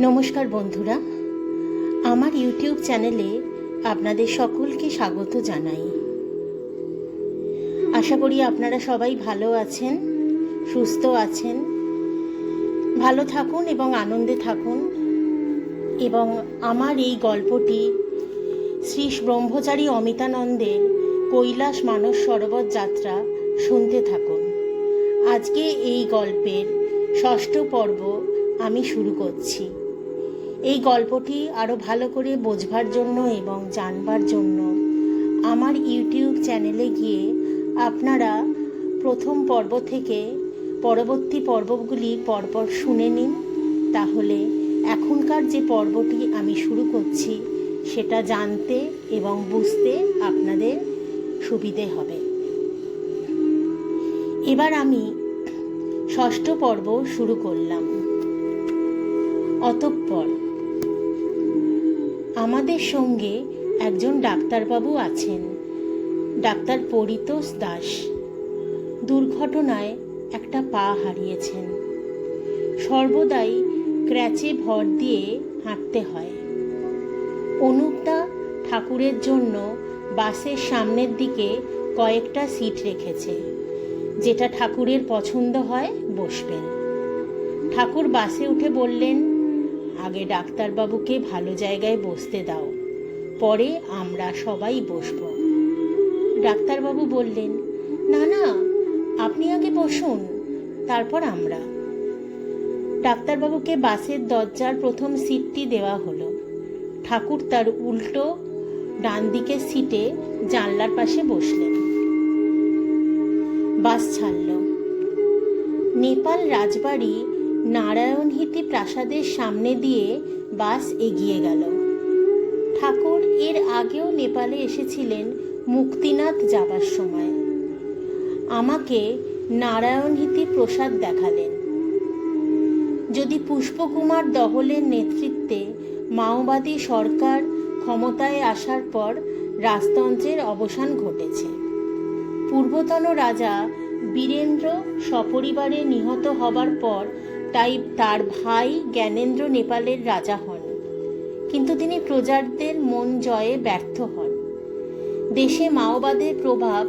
নমস্কার বন্ধুরা। আমার ইউটিউব চ্যানেলে আপনাদের সকলকে স্বাগত জানাই। আশা করি আপনারা সবাই ভালো আছেন, সুস্থ আছেন, ভালো থাকুন এবং আনন্দে থাকুন। এবং আমার এই গল্পটি শ্রী ব্রহ্মচারী অমিতানন্দের কৈলাস মানস সরোবর যাত্রা শুনতে থাকুন। আজকে এই গল্পের ষষ্ঠ পর্ব আমি শুরু করছি। এই গল্পটি আরও ভালো করে বোঝবার জন্য এবং জানবার জন্য আমার ইউটিউব চ্যানেলে গিয়ে আপনারা প্রথম পর্ব থেকে পরবর্তী পর্বগুলি পরপর শুনে নিন। তাহলে এখনকার যে পর্বটি আমি শুরু করছি, সেটা জানতে এবং বুঝতে আপনাদের সুবিধে হবে। এবার আমি ষষ্ঠ পর্ব শুরু করলাম। অতঃপর আমাদের সঙ্গে একজন ডাক্তারবাবু আছেন। ডাক্তার পরিতোষ দাস। দুর্ঘটনায় একটা পা হারিয়েছেন। সর্বদাই ক্র্যাচে ভর দিয়ে হাঁটতে হয়। অনুপদা ঠাকুরের জন্য বাসের সামনের দিকে কয়েকটা সিট রেখেছে। যেটা ঠাকুরের পছন্দ হয়, বসবেন। ঠাকুর বাসে উঠে বললেন আগে ডাক্তারবাবুকে ভালো জায়গায় বসতে দাও, পরে আমরা সবাই বসব। ডাক্তারবাবু বললেন, না না, আপনি আগে বসুন, তারপর আমরা। ডাক্তারবাবুকে বাসের দরজার প্রথম সিটটি দেওয়া হলো। ঠাকুর তার উল্টো ডান দিকের সিটে জানলার পাশে বসলেন। বাস ছাড়ল। নেপাল রাজবাড়ি নারায়ণহিতি প্রাসাদের সামনে দিয়ে বাস এগিয়ে গেল। ঠাকুর এর আগেও নেপালে এসেছিলেন মুক্তিনাথ যাবার সময়। আমাকে নারায়ণহিতি প্রসাদ দেখালেন। যদি পুষ্পকুমার দহলের নেতৃত্বে মাওবাদী সরকার ক্ষমতায় আসার পর রাজতন্ত্রের অবসান ঘটেছে। পূর্বতন রাজা বীরেন্দ্র সপরিবারে নিহত হবার পর তাই তার ভাই জ্ঞানেন্দ্র নেপালের রাজা হন। কিন্তু তিনি প্রজাদের মন জয়ে ব্যর্থ হন। দেশে মাওবাদের প্রভাব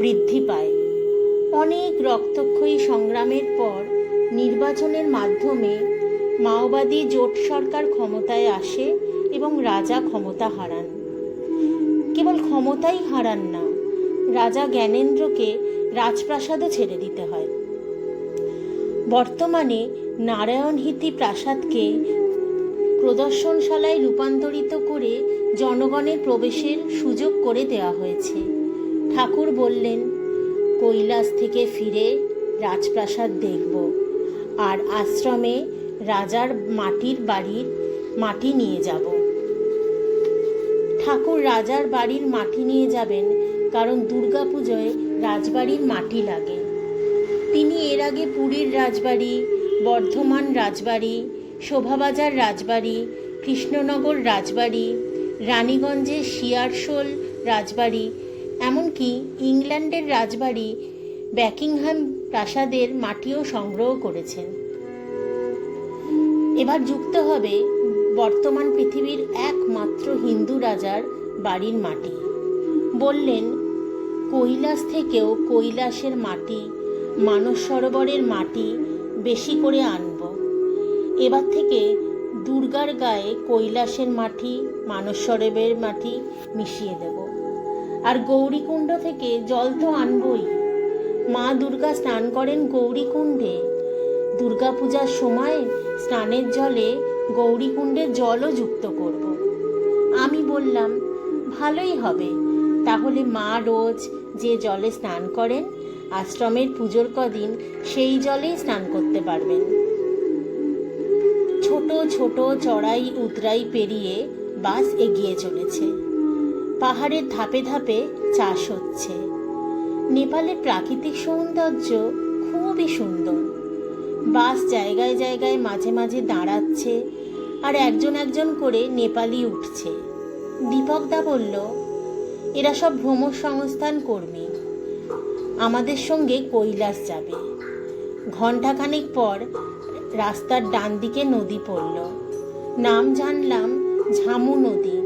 বৃদ্ধি পায়। অনেক রক্তক্ষয়ী সংগ্রামের পর নির্বাচনের মাধ্যমে মাওবাদী জোট সরকার ক্ষমতায় আসে এবং রাজা ক্ষমতা হারান। কেবল ক্ষমতাই হারান না, রাজা জ্ঞানেন্দ্রকে রাজপ্রাসাদও ছেড়ে দিতে হয়। বর্তমানে নারায়ণহিতি প্রাসাদকে প্রদর্শনশালায় রূপান্তরিত করে জনগণের প্রবেশের সুযোগ করে দেওয়া হয়েছে। ঠাকুর বললেন, কৈলাস থেকে ফিরে রাজপ্রাসাদ দেখব আর আশ্রমে রাজার মাটির বাড়ির মাটি নিয়ে যাব। ঠাকুর রাজার বাড়ির মাটি নিয়ে যাবেন, কারণ দুর্গাপুজোয় রাজবাড়ির মাটি লাগে। এর আগে পুরীর রাজবাড়ি, বর্ধমান রাজবাড়ি, শোভাবাজার রাজবাড়ি, কৃষ্ণনগর রাজবাড়ি রানীগঞ্জের শিয়ারশোল রাজবাড়ি, এমনকি ইংল্যান্ডের রাজবাড়ি ব্যাকিংহাম প্রাসাদের মাটিও সংগ্রহ করেছেন। এবার যুক্ত হবে বর্তমান পৃথিবীর একমাত্র হিন্দু রাজার বাড়ির মাটি। বললেন, কৈলাস থেকেও কৈলাসের মাটি মানস সরোবরের মাটি বেশি করে আনব। এবার থেকে দুর্গার গায়ে কৈলাসের মাটি মানস সরোবরের মাটি মিশিয়ে দেব। আর গৌরীকুণ্ড থেকে জল তো আনবই। মা দুর্গা স্নান করেন গৌরীকুণ্ডে। দুর্গাপূজার সময় স্নানের জলে গৌরীকুণ্ডে জলও যুক্ত করব। আমি বললাম, ভালোই হবে। তাহলে মা রোজ যে জলে স্নান করেন আশ্রমের পুজোর কদিন সেই জলেই স্নান করতে পারবেন। ছোট ছোট, চড়াই, উতরাই পেরিয়ে বাস এগিয়ে চলেছে। পাহাড়ের ধাপে ধাপে চাষ হচ্ছে। নেপালের প্রাকৃতিক সৌন্দর্য খুবই সুন্দর। বাস জায়গায় জায়গায় মাঝে মাঝে দাঁড়াচ্ছে আর একজন একজন করে নেপালি উঠছে। দীপকদা বলল, এরা সব ভ্রমণ সংস্থান কর্মী। আমাদের সঙ্গে কৈলাস যাবে। ঘণ্টাখানেক পর রাস্তার ডান দিকে নদী পড়ল। নাম জানলাম ঝামু নদী।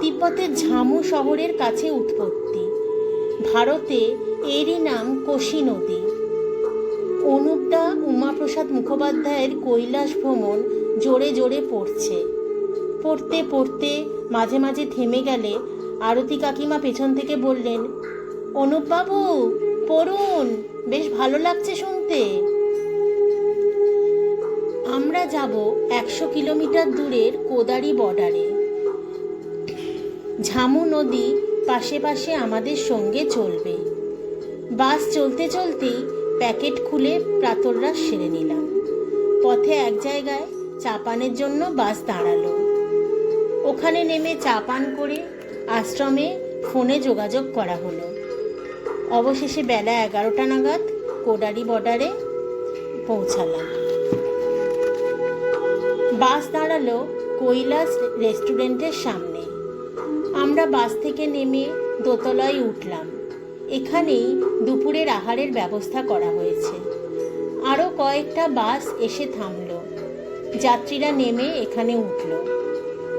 তিব্বতের ঝামু শহরের কাছে উৎপত্তি। ভারতে এরই নাম কোশি নদী। অনুপদা উমাপ্রসাদ মুখোপাধ্যায়ের কৈলাস ভ্রমণ জোরে জোরে পড়ছে। পড়তে পড়তে মাঝে মাঝে থেমে গেলে আরতি কাকিমা পেছন থেকে বললেন অনুপবাবু, পড়ুন। বেশ ভালো লাগছে শুনতে। আমরা যাব একশো কিলোমিটার দূরের কোদারি বর্ডারে। ঝামু নদী পাশে পাশে আমাদের সঙ্গে চলবে। বাস চলতে চলতেই প্যাকেট খুলে প্রাতররাস সেরে নিলাম। পথে এক জায়গায় চা পানের জন্য বাস দাঁড়াল। ওখানে নেমে চা পান করে আশ্রমে ফোনে যোগাযোগ করা হলো। অবশেষে বেলা এগারোটা নাগাদ কোডারি বর্ডারে পৌঁছালাম। বাস দাঁড়াল কৈলাস রেস্টুরেন্টের সামনে। আমরা বাস থেকে নেমে দোতলায় উঠলাম। এখানেই দুপুরের আহারের ব্যবস্থা করা হয়েছে। আরও কয়েকটা বাস এসে থামলো। যাত্রীরা নেমে এখানে উঠল।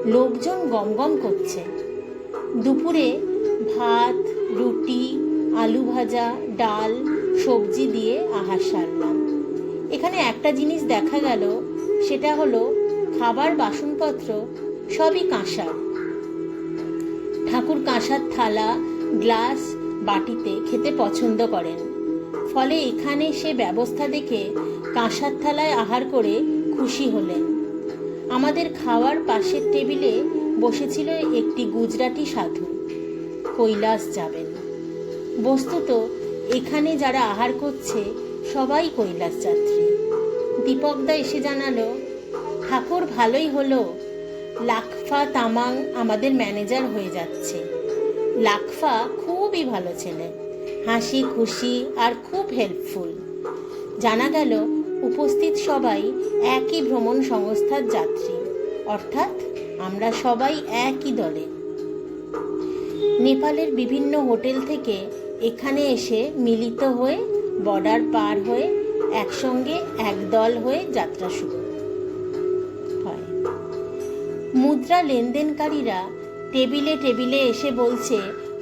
লোকজন গমগম করছে। দুপুরে ভাত, রুটি আলু ভাজা ডাল, সবজি দিয়ে আহার সারলাম। এখানে একটা জিনিস দেখা গেল, সেটা হলো খাবার বাসনপত্র সবই কাঁসার। ঠাকুর কাঁসার থালা, গ্লাস, বাটিতে খেতে পছন্দ করেন। ফলে এখানে সে ব্যবস্থা দেখে কাঁসার থালায় আহার করে খুশি হলেন। আমাদের খাওয়ার পাশের টেবিলে বসেছিল একটি গুজরাটি সাধু। কৈলাস যাবেন। বস্তুত এখানে যারা আহার করছে, সবাই কৈলাস যাত্রী দীপকদা এসে জানালো, ঠাকুর ভালোই হলো। লাকফা তামাং আমাদের ম্যানেজার হয়ে যাচ্ছে। লাকফা খুবই ভালো ছেলে। হাসি, খুশি আর খুব হেল্পফুল। জানা গেল, উপস্থিত সবাই একই ভ্রমণ সংস্থার যাত্রী। অর্থাৎ আমরা সবাই একই দলে। নেপালের বিভিন্ন হোটেল থেকে এখানে এসে মিলিত হয়ে, বর্ডার পার হয়ে, একসঙ্গে একদল হয়ে যাত্রা শুরু হয়। মুদ্রা লেনদেনকারীরা টেবিলে টেবিলে এসে বলছে,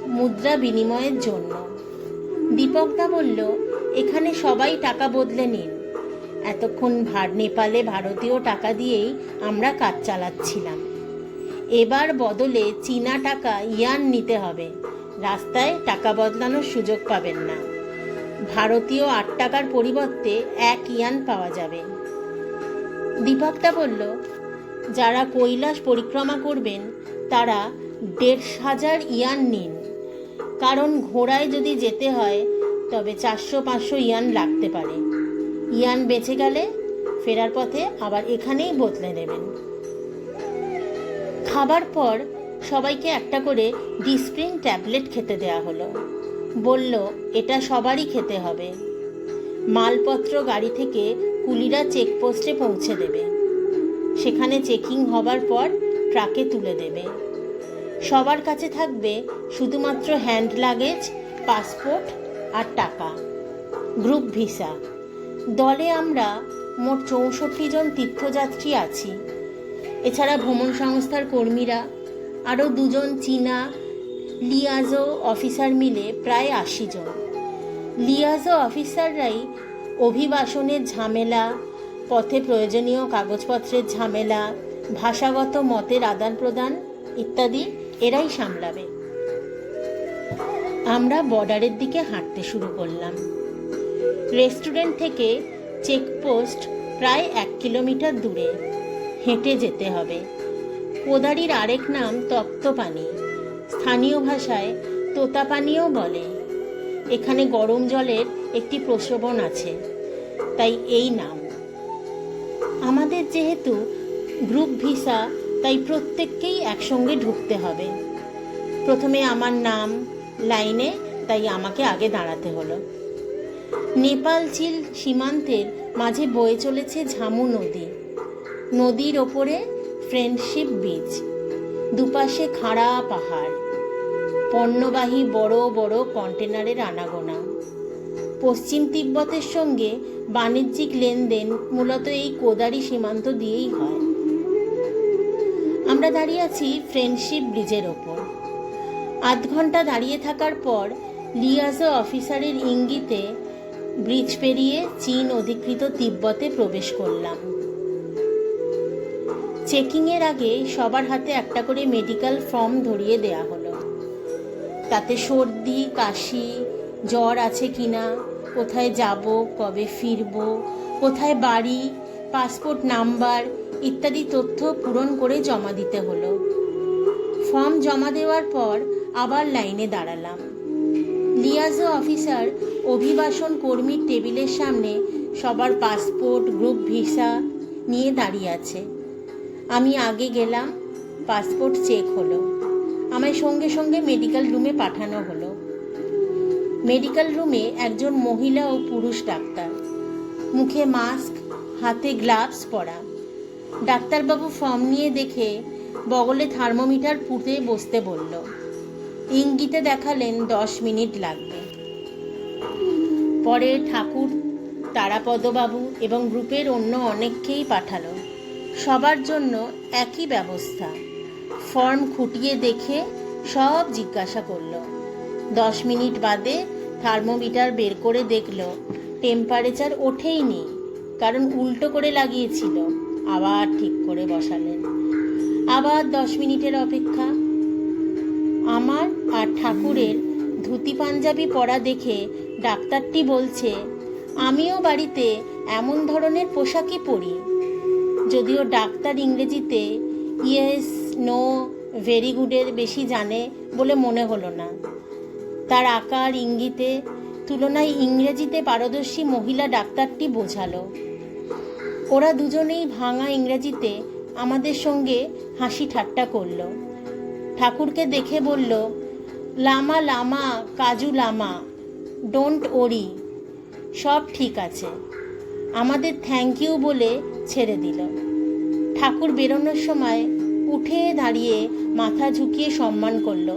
মুদ্রা বিনিময়ের জন্য। দীপকদা বলল, এখানে সবাই টাকা বদলে নিন। এতক্ষণ ভার নেপালে ভারতীয় টাকা দিয়েই আমরা কাজ চালাচ্ছিলাম। এবার বদলে চীনা টাকা ইয়ান নিতে হবে। রাস্তায় টাকা বদলানোর সুযোগ পাবেন না। ভারতীয় আট টাকার পরিবর্তে এক ইয়ান পাওয়া যাবে। দীপকদা বলল, যারা কৈলাস পরিক্রমা করবেন, তারা দেড় হাজার ইয়ান নিন। কারণ ঘোড়ায় যদি যেতে হয়, তবে চারশো পাঁচশো ইয়ান লাগতে পারে। ইয়ান বেঁচে গেলে ফেরার পথে আবার এখানেই বদলে নেবেন খাবার পর সবাইকে একটা করে ডিসপ্রিন ট্যাবলেট খেতে দেয়া হলো। বলল, এটা সবারই খেতে হবে। মালপত্র গাড়ি থেকে কুলিরা চেকপোস্টে পৌঁছে দেবে। সেখানে চেকিং হবার পর ট্রাকে তুলে দেবে। সবার কাছে থাকবে শুধুমাত্র হ্যান্ড লাগেজ, পাসপোর্ট আর টাকা। Group visa. দলে আমরা মোট চৌষট্টি জন তীর্থযাত্রী আছি। এছাড়া ভ্রমণ সংস্থার কর্মীরা আরও দুজন চীনা লিয়াজো অফিসার মিলে প্রায় আশি জন। লিয়াজো অফিসাররাই অভিবাসনের ঝামেলা, পথে প্রয়োজনীয় কাগজপত্রের ঝামেলা, ভাষাগত মতের আদান প্রদান ইত্যাদি এরাই সামলাবে। আমরা বর্ডারের দিকে হাঁটতে শুরু করলাম। রেস্টুরেন্ট থেকে চেকপোস্ট প্রায় এক কিলোমিটার দূরে। হেঁটে যেতে হবে। কোদারির আরেক নাম তপ্তপানি স্থানীয় ভাষায় তোতাপানিও বলে। এখানে গরম জলের একটি প্রসবন আছে, তাই এই নাম। আমাদের যেহেতু গ্রুপ ভিসা, তাই প্রত্যেককেই একসঙ্গে ঢুকতে হবে। প্রথমে আমার নাম লাইনে, তাই আমাকে আগে দাঁড়াতে হলো। নেপাল চিল সীমান্তের মাঝে বয়ে চলেছে ঝামু নদী। নদীর ওপরে ফ্রেন্ডশিপ বিচ দুপাশে খাড়া পাহাড়, পণ্যবাহী বড় বড় কন্টেনারের আনাগোনা। পশ্চিম তিব্বতের সঙ্গে বাণিজ্যিক লেনদেন মূলত এই কোদারি সীমান্ত দিয়েই হয়। আমরা দাঁড়িয়ে আছি ফ্রেন্ডশিপ ব্রিজের ওপর। আধ ঘণ্টা দাঁড়িয়ে থাকার পর লিয়াজো অফিসারের ইঙ্গিতে ব্রিজ পেরিয়ে চীন অধিকৃত তিব্বতে প্রবেশ করলাম। চেকিংয়ের আগে সবার হাতে একটা করে মেডিকেল ফর্ম ধরিয়ে দেয়া হলো। তাতে সর্দি, কাশি, জ্বর আছে কিনা, কোথায় যাব, কবে ফিরব, কোথায় বাড়ি পাসপোর্ট নাম্বার ইত্যাদি তথ্য পূরণ করে জমা দিতে হলো। ফর্ম জমা দেওয়ার পর আবার লাইনে দাঁড়ালাম। লিয়াজো অফিসার, অভিবাসন কর্মীর টেবিলের সামনে সবার পাসপোর্ট গ্রুপ ভিসা নিয়ে দাঁড়িয়ে আছে। আমি আগে গেলাম পাসপোর্ট চেক হলো। আমায় সঙ্গে সঙ্গে মেডিকেল রুমে পাঠানো হলো। মেডিকেল রুমে একজন মহিলা ও পুরুষ ডাক্তার। মুখে মাস্ক হাতে গ্লাভস পরা। ডাক্তারবাবু ফর্ম নিয়ে দেখে বগলে থার্মোমিটার পুঁতে বসতে বলল, ইঙ্গিতে দেখালেন দশ মিনিট লাগবে। পরে ঠাকুর, তারাপদবাবু এবং গ্রুপের অন্য অনেককেই পাঠালো। সবার জন্য একই ব্যবস্থা। ফর্ম খুঁটিয়ে দেখে সব জিজ্ঞাসা করল। দশ মিনিট বাদে থার্মোমিটার বের করে দেখল, টেম্পারেচার ওঠেই নি কারণ উল্টো করে লাগিয়েছিল, আবার ঠিক করে বসালেন। আবার দশ মিনিটের অপেক্ষা। আমার আর ঠাকুরের ধুতি পাঞ্জাবি পরা দেখে ডাক্তারটি বলছে, আমিও বাড়িতে এমন ধরনের পোশাকই পরি। যদিও ডাক্তার ইংরেজিতে ইয়েস, নো, ভেরি গুডের বেশি জানে বলে মনে হলো না। তার আকার, ইঙ্গিতে, তুলনায় ইংরেজিতে পারদর্শী মহিলা ডাক্তারটি বোঝালো। ওরা দুজনেই ভাঙা ইংরেজিতে আমাদের সঙ্গে হাসি ঠাট্টা করল। ঠাকুরকে দেখে বলল, লামা লামা, কাজু, লামা, ডোন্ট ওরি, সব ঠিক আছে। আমাদের থ্যাংক ইউ বলে ছেড়ে দিল। ঠাকুর বেরোনোর সময় উঠে দাঁড়িয়ে মাথা ঝুঁকিয়ে সম্মান করল।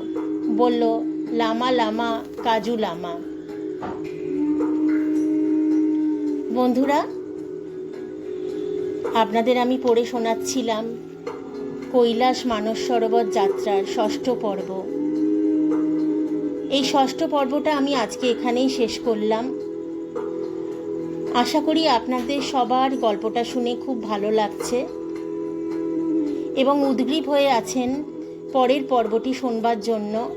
বলল, লামা লামা, কাজু লামা। বন্ধুরা, আপনাদের আমি পড়ে শোনাচ্ছিলাম কৈলাস মানস সরোবর যাত্রার ষষ্ঠ পর্ব। এই ষষ্ঠ পর্বটা আমি আজকে এখানেই শেষ করলাম। আশা করি আপনাদের সবার গল্পটা শুনে খুব ভালো লাগছে। এবং উদ্গ্রীব হয়ে আছেন পরের পর্বটি শোনবার জন্য।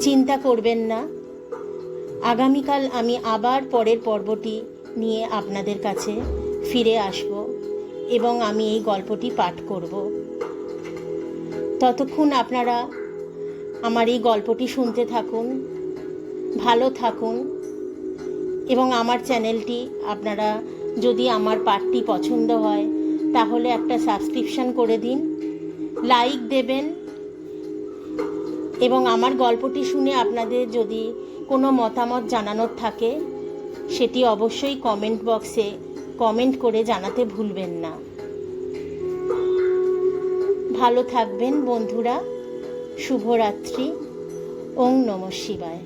চিন্তা করবেন না। আগামীকাল আমি আবার পরের পর্বটি নিয়ে আপনাদের কাছে ফিরে আসব এবং আমি এই গল্পটি পাঠ করব। ততক্ষণ আপনারা আমার এই গল্পটি শুনতে থাকুন, ভালো থাকুন এবং আমার চ্যানেলটি আপনারা যদি আমার পাঠটি পছন্দ হয়, তাহলে একটা সাবস্ক্রিপশন করে দিন, লাইক দেবেন এবং আমার গল্পটি শুনে আপনাদের যদি কোনো মতামত জানানোর থাকে, সেটি অবশ্যই কমেন্ট বক্সে কমেন্ট করে জানাতে ভুলবেন না। ভালো থাকবেন বন্ধুরা, শুভরাত্রি ওং নম শিবায়।